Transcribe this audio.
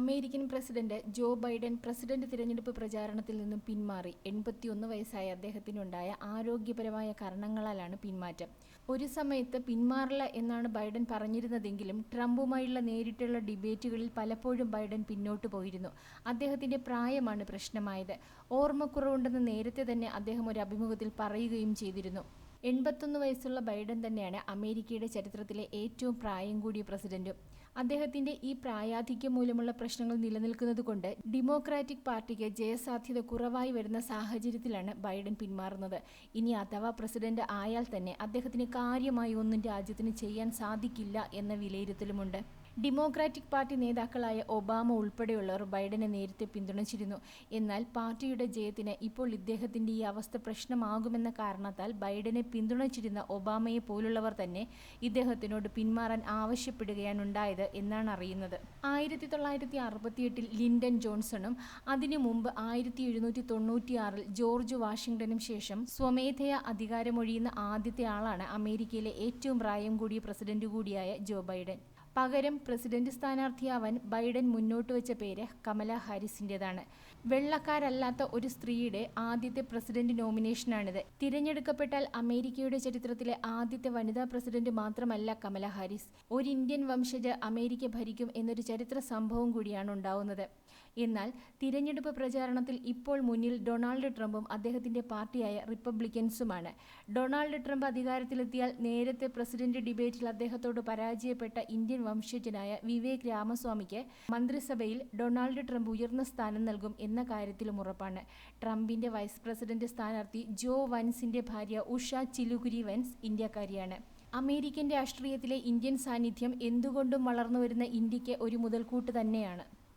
American president Joe Biden president തിരഞ്ഞെടുപ്പ് പ്രചാരണത്തിൽ നിന്നും പിന്മാറി. എൺപത്തിയൊന്ന് വയസ്സായ അദ്ദേഹത്തിനുണ്ടായ ആരോഗ്യപരമായ കാരണങ്ങളാലാണ് പിന്മാറ്റം. ഒരു സമയത്ത് പിന്മാറില്ല എന്നാണ് ബൈഡൻ പറഞ്ഞിരുന്നതെങ്കിലും ട്രംപുമായുള്ള നേരിട്ടുള്ള ഡിബേറ്റുകളിൽ പലപ്പോഴും ബൈഡൻ പിന്നോട്ട് പോയിരുന്നു. അദ്ദേഹത്തിന്റെ പ്രായമാണ് പ്രശ്നമായത്. ഓർമ്മക്കുറവുണ്ടെന്ന് നേരത്തെ തന്നെ അദ്ദേഹം ഒരു അഭിമുഖത്തിൽ പറയുകയും ചെയ്തിരുന്നു. എൺപത്തൊന്ന് വയസ്സുള്ള ബൈഡൻ തന്നെയാണ് അമേരിക്കയുടെ ചരിത്രത്തിലെ ഏറ്റവും പ്രായം കൂടിയ പ്രസിഡന്റും. അദ്ദേഹത്തിന്റെ ഈ പ്രായാധിക്യം മൂലമുള്ള പ്രശ്നങ്ങൾ നിലനിൽക്കുന്നത് കൊണ്ട് ഡെമോക്രാറ്റിക് പാർട്ടിക്ക് ജയസാധ്യത കുറവായി വരുന്ന സാഹചര്യത്തിലാണ് ബൈഡൻ പിന്മാറുന്നത്. ഇനി അഥവാ പ്രസിഡന്റ് ആയാൽ തന്നെ അദ്ദേഹത്തിന് കാര്യമായി ഒന്നും രാജ്യത്തിന് ചെയ്യാൻ സാധിക്കില്ല എന്ന വിലയിരുത്തലുമുണ്ട്. ഡെമോക്രാറ്റിക് പാർട്ടി നേതാക്കളായ ഒബാമ ഉൾപ്പെടെയുള്ളവർ ബൈഡനെ നേരത്തെ പിന്തുണച്ചിരുന്നു. എന്നാൽ പാർട്ടിയുടെ ജയത്തിന് ഇപ്പോൾ ഇദ്ദേഹത്തിന്റെ ഈ അവസ്ഥ പ്രശ്നമാകുമെന്ന കാരണത്താൽ ബൈഡനെ പിന്തുണച്ചിരുന്ന ഒബാമയെ പോലുള്ളവർ തന്നെ ഇദ്ദേഹത്തിനോട് പിന്മാറാൻ ആവശ്യപ്പെടുകയാണ് ഉണ്ടായത് എന്നാണ് അറിയുന്നത്. ആയിരത്തി തൊള്ളായിരത്തി അറുപത്തിയെട്ടിൽ ലിൻഡൻ ജോൺസണും അതിനു മുമ്പ് ആയിരത്തി എഴുന്നൂറ്റി തൊണ്ണൂറ്റിയാറിൽ ജോർജ് വാഷിംഗ്ടണും ശേഷം സ്വമേധയാ അധികാരമൊഴിയുന്ന ആദ്യത്തെ ആളാണ് അമേരിക്കയിലെ ഏറ്റവും പ്രായം കൂടിയ പ്രസിഡന്റ് കൂടിയായ ജോ ബൈഡൻ. പകരം പ്രസിഡന്റ് സ്ഥാനാർത്ഥിയാവാൻ ബൈഡൻ മുന്നോട്ട് വെച്ച പേര് കമല ഹാരിസിന്റെതാണ് വെള്ളക്കാരല്ലാത്ത ഒരു സ്ത്രീയുടെ ആദ്യത്തെ പ്രസിഡന്റ് നോമിനേഷനാണിത്. തിരഞ്ഞെടുക്കപ്പെട്ടാൽ അമേരിക്കയുടെ ചരിത്രത്തിലെ ആദ്യത്തെ വനിതാ പ്രസിഡന്റ് മാത്രമല്ല കമല ഹാരിസ്. ഒരു ഇന്ത്യൻ വംശജ അമേരിക്ക ഭരിക്കും എന്നൊരു ചരിത്ര സംഭവം കൂടിയാണ് ഉണ്ടാവുന്നത്. എന്നാൽ തിരഞ്ഞെടുപ്പ് പ്രചാരണത്തിൽ ഇപ്പോൾ മുന്നിൽ ഡൊണാൾഡ് ട്രംപും അദ്ദേഹത്തിന്റെ പാർട്ടിയായ റിപ്പബ്ലിക്കൻസുമാണ്. ഡൊണാൾഡ് ട്രംപ് അധികാരത്തിലെത്തിയാൽ നേരത്തെ പ്രസിഡന്റ് ഡിബേറ്റിൽ അദ്ദേഹത്തോട് പരാജയപ്പെട്ട ഇന്ത്യൻ വംശജനായ വിവേക് രാമസ്വാമിക്ക് മന്ത്രിസഭയിൽ ഡൊണാൾഡ് ട്രംപ് ഉയർന്ന സ്ഥാനം നൽകും എന്ന കാര്യത്തിലും ഉറപ്പാണ്. ട്രംപിന്റെ വൈസ് പ്രസിഡന്റ് സ്ഥാനാർത്ഥി ജോ വൻസിന്റെ ഭാര്യ ഉഷ ചിലുകുരി വൻസ് ഇന്ത്യക്കാരിയാണ്. അമേരിക്കൻ രാഷ്ട്രീയത്തിലെ ഇന്ത്യൻ സാന്നിധ്യം എന്തുകൊണ്ടും വളർന്നുവരുന്ന ഇന്ത്യയ്ക്ക് ഒരു മുതൽക്കൂട്ട് തന്നെയാണ്.